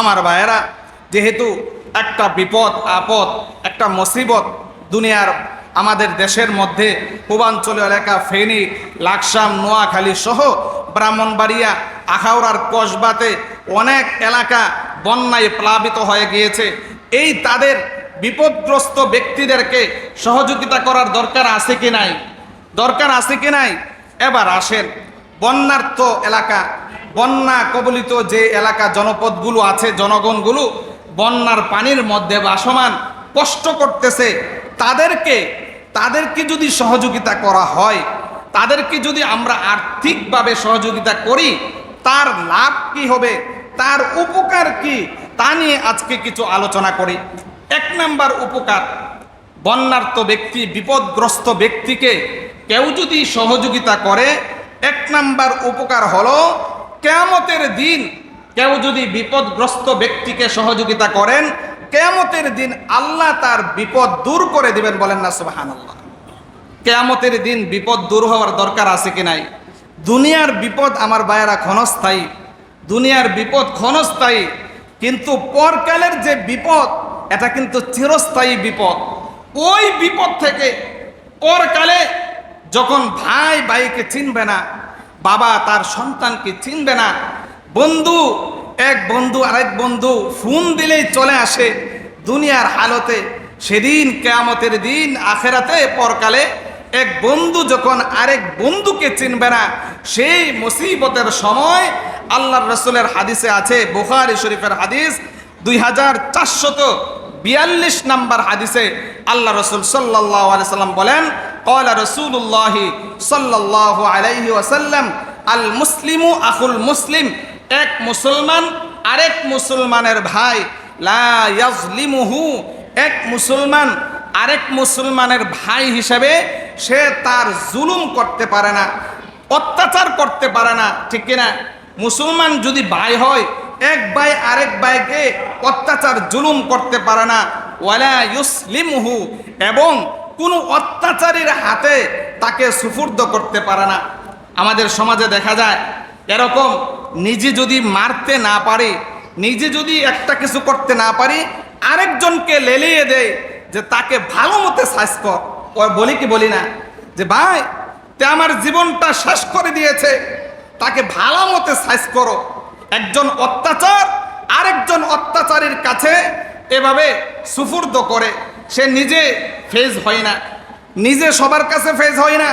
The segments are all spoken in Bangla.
আমার ভাইয়েরা, যেহেতু একটা বিপদ, আপদ, একটা মুসিবত দুনিয়ার আমাদের দেশের মধ্যে, পূর্বাঞ্চলীয় এলাকা ফেনী, লাকসাম, নোয়াখালী সহ ব্রাহ্মণবাড়িয়া, আখাউড়ার কসবাতে অনেক এলাকা বন্যায় প্লাবিত হয়ে গিয়েছে। এই তাদের বিপদগ্রস্ত ব্যক্তিদেরকে সহযোগিতা করার দরকার আছে কি নাই? দরকার আছে কি নাই? এবার আসেন বন্যার্থ এলাকা বন্যা কবলিত যে এলাকা, জনপদগুলো আছে, জনগণগুলো বন্যার পানির মধ্যে বাসমান কষ্ট করতেছে, তাদেরকে তাদেরকে যদি সহযোগিতা করা হয়, তাদেরকে যদি আমরা আর্থিকভাবে সহযোগিতা করি, তার লাভ কি হবে, তার উপকার কি, তা নিয়ে আজকে কিছু আলোচনা করি। এক নাম্বার উপকার বন্যার্থ ব্যক্তি, বিপদগ্রস্ত ব্যক্তিকে কেউ যদি সহযোগিতা করে, এক নাম্বার উপকার হলো কেয়ামতের দিন কেউ যদি বিপদগ্রস্ত ব্যক্তিকে সহযোগিতা করেন, কেয়ামতের দিন আল্লাহ তার বিপদ দূর করে দিবেন বলেন না সুবাহান আল্লাহ কেয়ামতের দিন বিপদ দূর হওয়ার দরকার আছে কি নাই? দুনিয়ার বিপদ আমার বায়েরা ক্ষণস্থায়ী, দুনিয়ার বিপদ ক্ষণস্থায়ী, কিন্তু পরকালের যে বিপদ, এটা কিন্তু চিরস্থায়ী বিপদ। ওই বিপদ থেকে পরকালে যখন ভাই ভাইকে চিনবে না বাবা তার সন্তানকে চিনবে না। বন্ধু, এক বন্ধু আরেক বন্ধু ফোন দিলেই চলে আসে দুনিয়ার হালতে। সেদিন কেয়ামতের দিন আখেরাতে পরকালে এক বন্ধু যখন আরেক বন্ধুকে চিনবে না, সেই মুসিবতের সময় আল্লাহ রসুলের হাদিসে আছে, বুখারি শরীফের হাদিস দুই হাজার চারশত বিয়াল্লিশ নাম্বার হাদিসে আল্লাহ রসুল সাল্লাহ সাল্লাম বলেন কলা রসুল্লাহি সাল্লাহ আলাইহি ওয়াসাল্লাম আল মুসলিমু আকুল মুসলিম এক মুসলমান আরেক মুসলমানের ভাই। লা ইয়াজলিমুহু, এক মুসলমান আরেক মুসলমানের ভাই হিসেবে সে তার জুলুম করতে পারে না, অত্যাচার করতে পারে না, ঠিক কিনা মুসলমান যদি ভাই হয়, এক ভাই আরেক ভাইকে অত্যাচার, জুলুম করতে পারে না। ওয়ালা ইউসলিমহু, এবং কোনো অত্যাচারীর হাতে তাকে সুফুর্দ করতে পারে না। আমাদের সমাজে দেখা যায়, এরকম নিজে যদি মারতে না পারি, নিজে যদি একটা কিছু করতে না পারি, আরেকজনকে লেলিয়ে দেয় যে তাকে ভালো মতে সাইজ কর। ও বলি কি বলি না? যে ভাই, তে আমার জীবনটা শেষ করে দিয়েছে, তাকে ভালো মতে সাইজ করো। একজন অত্যাচার আরেকজন অত্যাচারীর কাছে এভাবে সুফুর্দ করে। সে নিজে ফেজ হয় না। নিজে সবার কাছে ফেজ হয় না।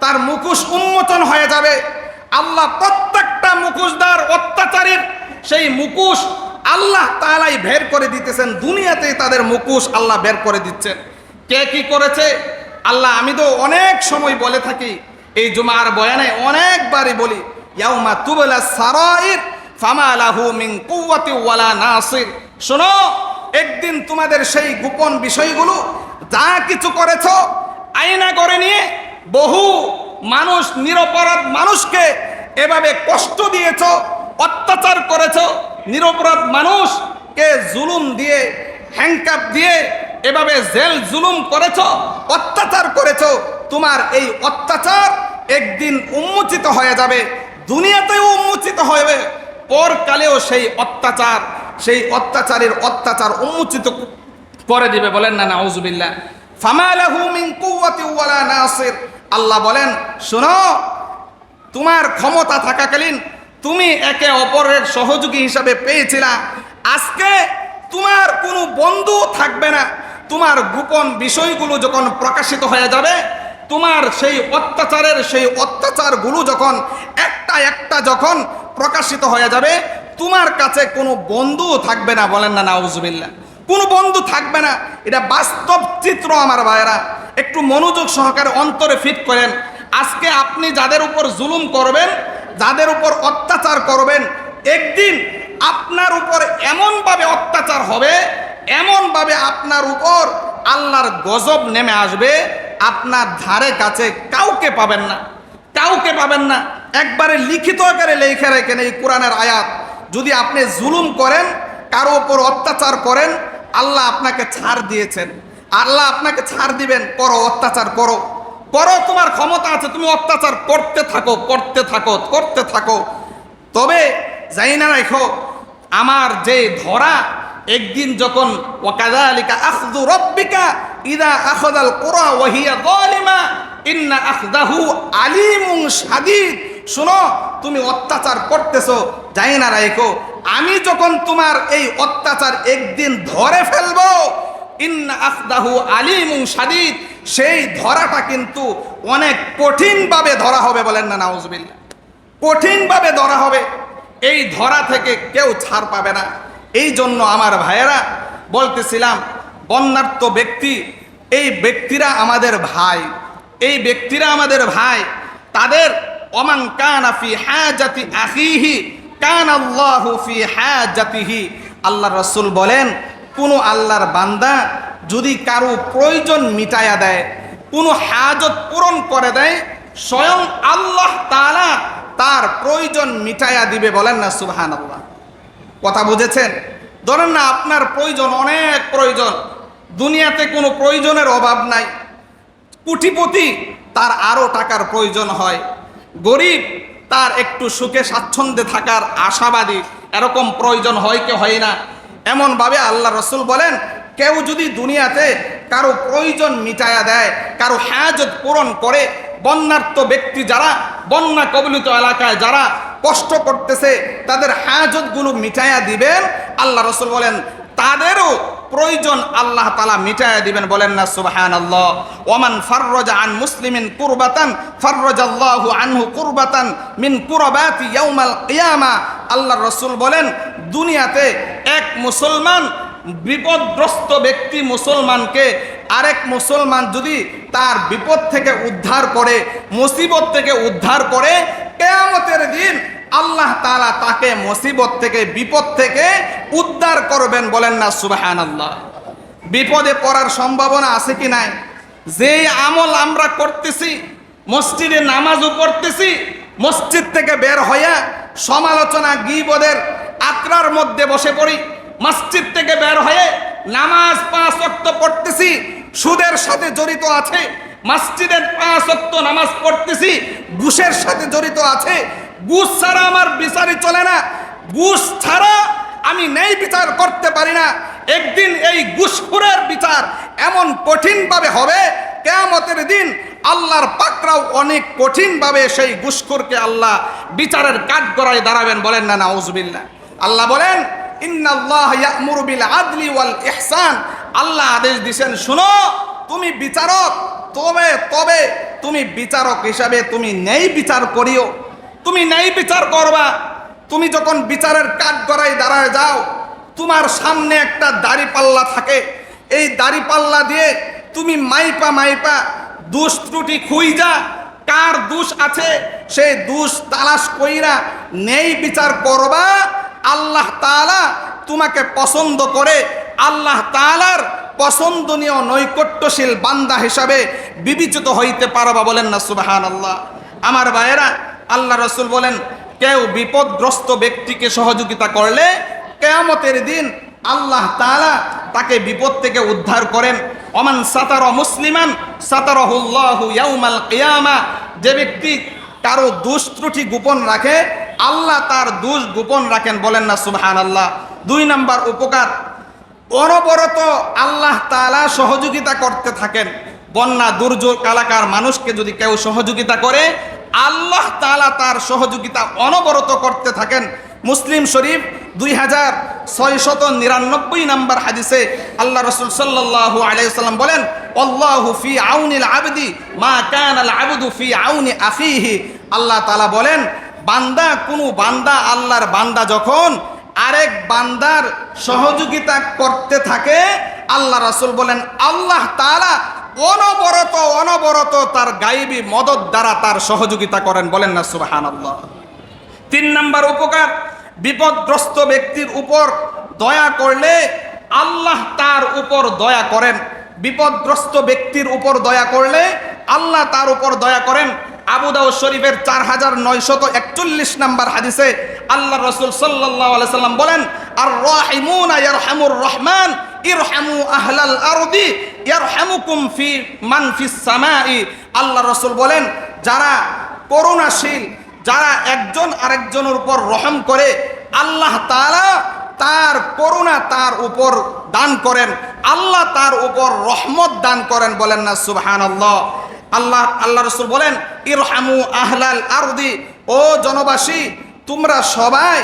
তার মুখোশ উন্মোচন হয়ে যাবে। আল্লাহ প্রত্যেকটা মুখোশদার অত্যাচারীর সেই মুখোশ আল্লাহ তালাই বের করে দিতেছেন। দুনিয়াতেই তাদের মুখোশ আল্লাহ বের করে দিচ্ছেন। কে কি করেছে? আল্লাহ, আমি তো অনেক সময় বলে থাকি, এই জুমার বয়ানে অনেকবারই বলি, ইয়াউমা তুবলা সারাইর ফামা লাহু মিন কুওয়াতি ওয়ালা নাসির। শোনো একদিন তোমাদের সেই গোপন বিষয়গুলো যা কিছু করেছ, আয়না করে নিয়ে বহু মানুষ, নিরপরাধ মানুষকে এভাবে কষ্ট দিয়েছ, অত্যাচার করেছ, নিরপরাধ মানুষকে জুলুম দিয়ে হ্যাংকাপ দিয়ে এভাবে জেল জুলুম করেছ, অত্যাচার করেছ, তোমার এই অত্যাচার একদিন উন্মোচিত হয়ে যাবে, দুনিয়াতেও উন্মোচিত হবে পরকালেও সেই অত্যাচার সেই অত্যাচারের অত্যাচার উন্মোচিত করে দিবে, বলেন না ওয়ালা নাসির। আল্লাহ বলেন, শোনো, তোমার ক্ষমতা থাকাকালীন তুমি একে অপরের সহযোগী হিসাবে পেয়েছিলা। আজকে তোমার কোনো বন্ধু থাকবে না। তোমার গোপন বিষয়গুলো যখন প্রকাশিত হয়ে যাবে, তোমার সেই অত্যাচারের সেই অত্যাচারগুলো যখন একটা একটা যখন প্রকাশিত হয়ে যাবে তোমার কাছে কোনো বন্ধু থাকবে না, বলেন না নাউজুবিল্লাহ। কোনো বন্ধু থাকবে না। এটা বাস্তব চিত্র আমার ভাইয়েরা। একটু মনোযোগ সহকারে অন্তরে ফিট করেন। আজকে আপনি যাদের উপর জুলুম করবেন, যাদের উপর অত্যাচার করবেন, একদিন আপনার উপর এমনভাবে অত্যাচার হবে, এমনভাবে আপনার উপর আল্লাহর গজব নেমে আসবে, আপনার ধারে কাছে কাউকে পাবেন না। কাউকে পাবেন না। একবারে লিখিত আকারে লেখা রেখেন এই কোরআনের আয়াত। যদি আপনি জুলুম করেন, কারও ওপর অত্যাচার করেন, আল্লাহ আপনাকে ছাড় দিয়েছেন। আল্লাহ আপনাকে ছাড় দিবেন, করো, অত্যাচার করো। করো, তোমার ক্ষমতা আছে, তুমি অত্যাচার করতে থাকো করতে থাকো করতে থাকো। তবে যাই না রেখো, আমার যে ধরা, একদিন যখন রাব্বিকা ইদা আখাযাল কুরা ওয়া ইন্না আলিমুন শুনো, তুমি অত্যাচার করতেছো যাই না রাইকো আমি যখন তোমার এই অত্যাচার একদিন ধরে ফেলব শাদীদ, সেই ধরাটা কিন্তু অনেক কঠিনভাবে ধরা হবে বলেন না, নাউজুবিল্লাহ। কঠিনভাবে ধরা হবে। এই ধরা থেকে কেউ ছাড় পাবে না। এই জন্য আমার ভাইয়েরা বলতেছিলাম বন্যার্থ ব্যক্তি, এই ব্যক্তিরা আমাদের ভাই। এই ব্যক্তিরা আমাদের ভাই, তাদের অমান কানা ফি হাজাতি আখিহি, কান আল্লাহু ফি হাজাতিহি। আল্লাহ রসুল বলেন, কোনো আল্লাহর বান্দা যদি কারও প্রয়োজন মিটায়া দেয়, কোনো হাজত পূরণ করে দেয়, স্বয়ং আল্লাহ তাআলা তার প্রয়োজন মিটায়া দিবে বলেন না সুবহান আল্লাহ কথা বুঝেছেন? ধরেন না আপনার প্রয়োজন অনেক প্রয়োজন, দুনিয়াতে কোনো প্রয়োজনের অভাব নাই, কুটিপতি তার আরও টাকার প্রয়োজন হয়। গরিব তার একটু সুখে স্বাচ্ছন্দ্যে থাকার আশাবাদী, এরকম প্রয়োজন হয় কি হয় না? এমনভাবে আল্লাহ রসুল বলেন, কেউ যদি দুনিয়াতে কারও প্রয়োজন মিটায়া দেয়, কারও হাজত পূরণ করে বন্যার্থ ব্যক্তি যারা, বন্যা কবলিত এলাকায় যারা কষ্ট করতেছে, তাদের হাজতগুলো মিটায়া দিবেন, আল্লাহ রসুল বলেন, তাদেরও প্রয়োজন আল্লাহ তালা মিটায়া দিবেন, বলেন না সুবহান আল্লাহ ওমান ফাররজা আন মুসলিমিন কুরবাতান ফাররজা আল্লাহু আনহু কুরবাতান মিন কুরবাতি ইয়াউমাল কিয়ামা। আল্লাহ রসুল বলেন, দুনিয়াতে এক মুসলমান, বিপদগ্রস্ত ব্যক্তি মুসলমানকে আরেক মুসলমান যদি তার বিপদ থেকে উদ্ধার করে, মুসিবত থেকে উদ্ধার করে, কেয়ামতের দিন আল্লাহ তালা তাকে মুসিবত থেকে, বিপদ থেকে উদ্ধার করবেন বলেন না সুবাহান আল্লাহ বিপদে পড়ার সম্ভাবনা আছে কি নাই? যে আমল আমরা করতেছি, মসজিদে নামাজও পড়তেছি, মসজিদ থেকে বের হইয়া সমালোচনা, গিবদের আত্রার মধ্যে বসে পড়ি, মসজিদ থেকে বের হয়ে নামাজ পাঁচ ওয়াক্ত পড়তেছি, সুদের সাথে জড়িত আছে, মসজিদের পাঁচ ওয়াক্ত নামাজ পড়তেছি, ঘুষের সাথে জড়িত আছে ঘুষ ছাড়া আমার বিচারই চলে না। ঘুষ ছাড়া আমি নেই বিচার করতে পারি না। একদিন এই ঘুষখুরের বিচার এমন কঠিনভাবে হবে, কেয়ামতের দিন আল্লাহর পাকরাও অনেক কঠিনভাবে সেই ঘুষখোরকে আল্লাহ বিচারের কাঠগড়ায় দাঁড়াবেন বলেন না, নাউজবিল্লাহ। আল্লাহ বলেন আদলি ওয়াল ইহসান আল্লাহ আদেশ দিছেন, শুনো, তুমি বিচারক, তবে তবে তুমি বিচারক হিসাবে তুমি নেই বিচার করিও। তুমি নেই বিচার করবা। তুমি যখন বিচারের কাঠ গড়াই দাঁড়ায় যাও, তোমার সামনে একটা দাড়ি পাল্লা থাকে। এই দাড়ি পাল্লা দিয়ে তুমি মাইপা মাইপা দুষ ত্রুটি খুইজা কার দোষ আছে সেই দোষ তালাশ কইরা নেই বিচার করবা। আল্লাহ তাআলা তোমাকে পছন্দ করে। আল্লাহ তাআলার পছন্দনীয় নৈকট্যশীল বান্দা হিসাবে বিবেচিত হইতে পারবা বলেন না সুবাহান আল্লাহ আমার ভাইয়েরা আল্লাহ রসুল বলেন, কেউ বিপদগ্রস্ত ব্যক্তিকে সহযোগিতা করলে কেয়ামতের দিন আল্লাহ তাআলা তাকে বিপদ থেকে উদ্ধার করেন। অমান সাতার মুসলিমান, সাতারহুল্লাহু ইয়াউমাল কিয়ামা, যে ব্যক্তি কারও দুষ ত্রুটি গোপন রাখে, আল্লাহ তার দুষ গোপন রাখেন বলেন না সুবহান আল্লাহ দুই নাম্বার উপকার, অনবরত আল্লাহ তাআলা সহযোগিতা করতে থাকেন। বন্যা, দুর্যোগ এলাকার মানুষকে যদি কেউ সহযোগিতা করে আল্লাহ তালা তার সহযোগিতা অনবরত করতে থাকেন। মুসলিম শরীফ দুই হাজার ছয়শত নিরানব্বই নাম্বার হাদিসে আল্লাহ রসুল সাল্লাল্লাহু আলাইহি সাল্লাম বলেন, আল্লাহু ফি আউনিল আবদি মা কান আল আবদু ফি আউনি আফিহি আল্লাহ তালা বলেন, বান্দা, কোনো বান্দা আল্লাহর বান্দা যখন আরেক বান্দার সহযোগিতা করতে থাকে, আল্লাহ রাসূল বলেন, আল্লাহ তাআলা অনবরত অনবরত তার গাইবী মদত দ্বারা তার সহযোগিতা করেন। বলেন না, সুবহানাল্লাহ। তিন নাম্বার উপকার, বিপদগ্রস্ত ব্যক্তির উপর দয়া করলে আল্লাহ তার উপর দয়া করেন। বিপদগ্রস্ত ব্যক্তির উপর দয়া করলে আল্লাহ তার উপর দয়া করেন। আবু দাউদ শরীফের চার হাজার নয়শত একচল্লিশ নাম্বার হাদিসে আল্লাহ রসুল সাল্লাহ সাল্লাম বলেন আর রাহিমুন রহমান ইরহামু আহলাল আরদি ইয়ারহামুকুম ফি মান ফিস সামাই। আল্লাহ রসুল বলেন, যারা করুণাশীল, যারা একজন আরেকজনের উপর রহম করে, আল্লাহ তাআলা তার করুণা তার উপর দান করেন, আল্লাহ তার উপর রহমত দান করেন বলেন না সুবহান আল্লাহ আল্লাহ আল্লাহ রসুল বলেন, ইরহামু আহলাল আরদি, ও জনবাসী, তোমরা সবাই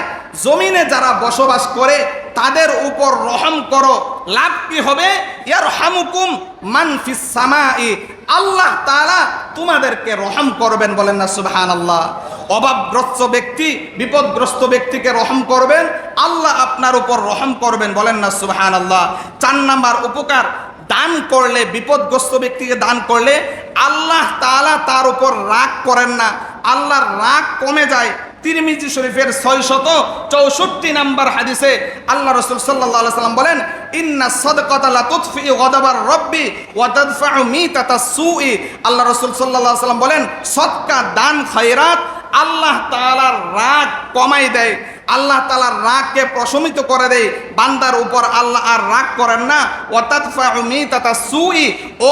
জমিনে যারা বসবাস করে, তাদের উপর রহম করো। লাভ কি হবে? ইয়ার হামুকুম মানফিস সামাই। আল্লাহ তাআলা তোমাদেরকে রহম করবেন বলেন না সুবহান আল্লাহ অভাবগ্রস্ত ব্যক্তি, বিপদগ্রস্ত ব্যক্তিকে রহম করবেন, আল্লাহ আপনার উপর রহম করবেন বলেন না সুবহান আল্লাহ চার নাম্বার উপকার, দান করলে, বিপদগ্রস্ত ব্যক্তিকে দান করলে, আল্লাহ তাআলা তার উপর রাগ করেন না। আল্লাহর রাগ কমে যায়। তিরমিজি শরীফের ছয় শত চৌষট্টি নাম্বার হাদিসে আল্লাহ রসুল সাল্লাহ সাল্লাম বলেন, ইন্না সদকতা লা তুতফি গদাবার রব্বি ওয়া তাদফাউ মিতাতা সুই। আল্লাহ রসুল সাল্লাহ সাল্লাম বলেন, সদকা, দান, খয়রাত আল্লাহ তাআলার রাগ কমাই দেয়। আল্লাহ তাআলার রাগকে প্রশমিত করে দেয়। বান্দার উপর আল্লাহ আর রাগ করেন না। মিতাতা সুই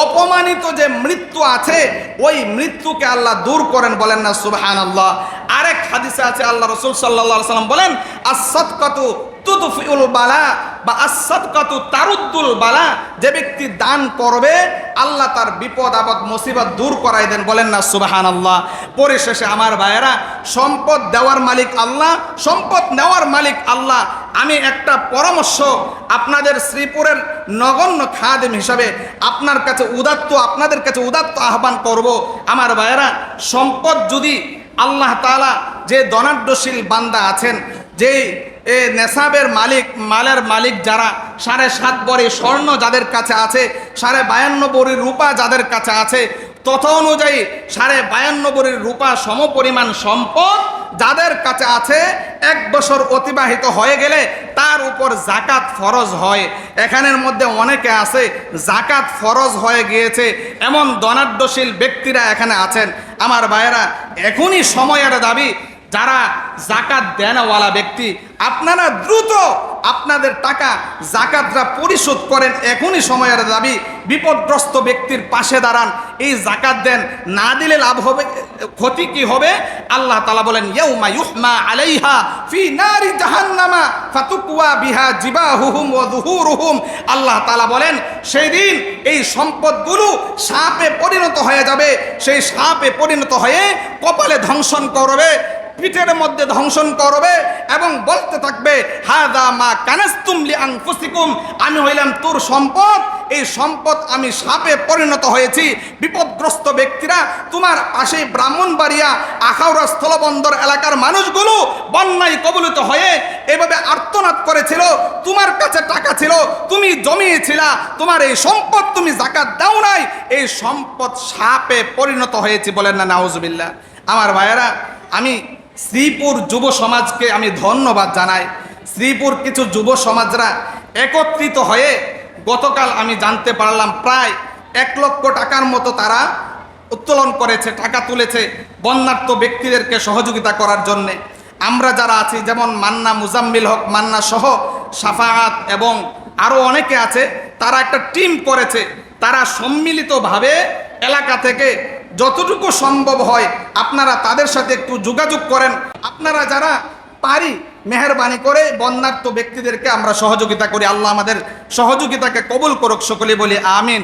অপমানিত যে মৃত্যু আছে, ওই মৃত্যুকে আল্লাহ দূর করেন বলেন না, সুবহানাল্লাহ। আরেক হাদিসে আছে, আল্লাহ রসুল সাল্লাহ সাল্লাম বলেন আসৎকাতু তুদফিউল বালা বা আসৎকাতু তারুদ্দুল বালা। যে ব্যক্তি দান করবে, আল্লাহ তার বিপদ, আপদ, মুসিবত দূর করাই দেন বলেন না সুবাহান আল্লাহ পরিশেষে আমার ভাইয়েরা, সম্পদ দেওয়ার মালিক আল্লাহ, সম্পদ নেওয়ার মালিক আল্লাহ। আমি একটা পরামর্শ আপনাদের শ্রীপুরের নগণ্য খাদেম হিসাবে আপনার কাছে উদাত্ত, আপনাদের কাছে উদাত্ত আহ্বান করব। আমার ভাইয়েরা, সম্পদ যদি আল্লাহ তাআলা যে ধনাঢ্যশীল বান্দা আছেন যে এ নেশাবের মালিক, মালের মালিক যারা, সাড়ে সাত বড়ি স্বর্ণ যাদের কাছে আছে, সাড়ে বায়ান্ন বড়ি রূপা যাদের কাছে আছে, তথা অনুযায়ী সাড়ে বায়ান্ন বড়ির রূপা সমপরিমাণ সম্পদ যাদের কাছে আছে এক বছর অতিবাহিত হয়ে গেলে তার উপর জাকাত ফরজ হয়। এখানের মধ্যে অনেকে আছে, জাকাত ফরজ হয়ে গিয়েছে। এমন ধনাঢ্যশীল ব্যক্তিরা এখানে আছেন। আমার ভাইয়েরা, এখনই সময়ের দাবি, যারা জাকাত দেনওয়ালা ব্যক্তি, আপনারা দ্রুত আপনাদের টাকা জাকাতরা পরিশোধ করেন। এখনই সময়ের দাবি, বিপদগ্রস্ত ব্যক্তির পাশে দাঁড়ান। এই জাকাত দেন, না দিলে লাভ হবে, ক্ষতি কি হবে? আল্লাহ তালা বলেন ইয়ৌমা ইউহমা আলাইহা ফি নারি জাহান্নামা ফাতুকুয়া বিহা জিবাহুহুম ওয়া দুহুরুহুম আল্লাহ তালা বলেন, সেই দিন এই সম্পদগুলো সাপে পরিণত হয়ে যাবে। সেই সাপে পরিণত হয়ে কপালে ধ্বংসন করবে, পিঠের মধ্যে ধ্বংসন করবে এবং বলতে থাকবে, হাদা মা কানাস্তুমলি আংফুসিকুম আমি হইলাম তোর সম্পদ এই সম্পদ আমি সাপে পরিণত হয়েছি। বিপদগ্রস্ত ব্যক্তিরা, তোমার পাশে ব্রাহ্মণবাড়িয়া, আখাউড়া স্থলবন্দর এলাকার মানুষগুলো বন্যায় কবলিত হয়ে এভাবে আর্তনাদ করেছিল। তোমার কাছে টাকা ছিল, তুমি জমিয়েছিলা। তোমার এই সম্পদ তুমি জাকাত দাও নাই। এই সম্পদ সাপে পরিণত হয়েছে বলেন না, নাউজুবিল্লাহ। আমার ভাইয়েরা, আমি শ্রীপুর যুব সমাজকে আমি ধন্যবাদ জানাই। শ্রীপুর কিছু যুব সমাজরা একত্রিত হয়ে গতকাল আমি জানতে পারলাম প্রায় এক লক্ষ টাকার মতো তারা উত্তোলন করেছে, টাকা তুলেছে বন্যার্থ ব্যক্তিদেরকে সহযোগিতা করার জন্যে। আমরা যারা আছি, যেমন মান্না মুজাম্মিল হক, মান্না সহ সাফাহাত এবং আরও অনেকে আছে, তারা একটা টিম করেছে। তারা সম্মিলিতভাবে এলাকা থেকে যতটুকু সম্ভব হয় আপনারা তাদের সাথে একটু যোগাযোগ করেন। আপনারা যারা পারি মেহরবানি করে বন্যার্থ ব্যক্তিদেরকে আমরা সহযোগিতা করি। আল্লাহ আমাদের সহযোগিতাকে কবুল করুক সকলে বলি আমিন।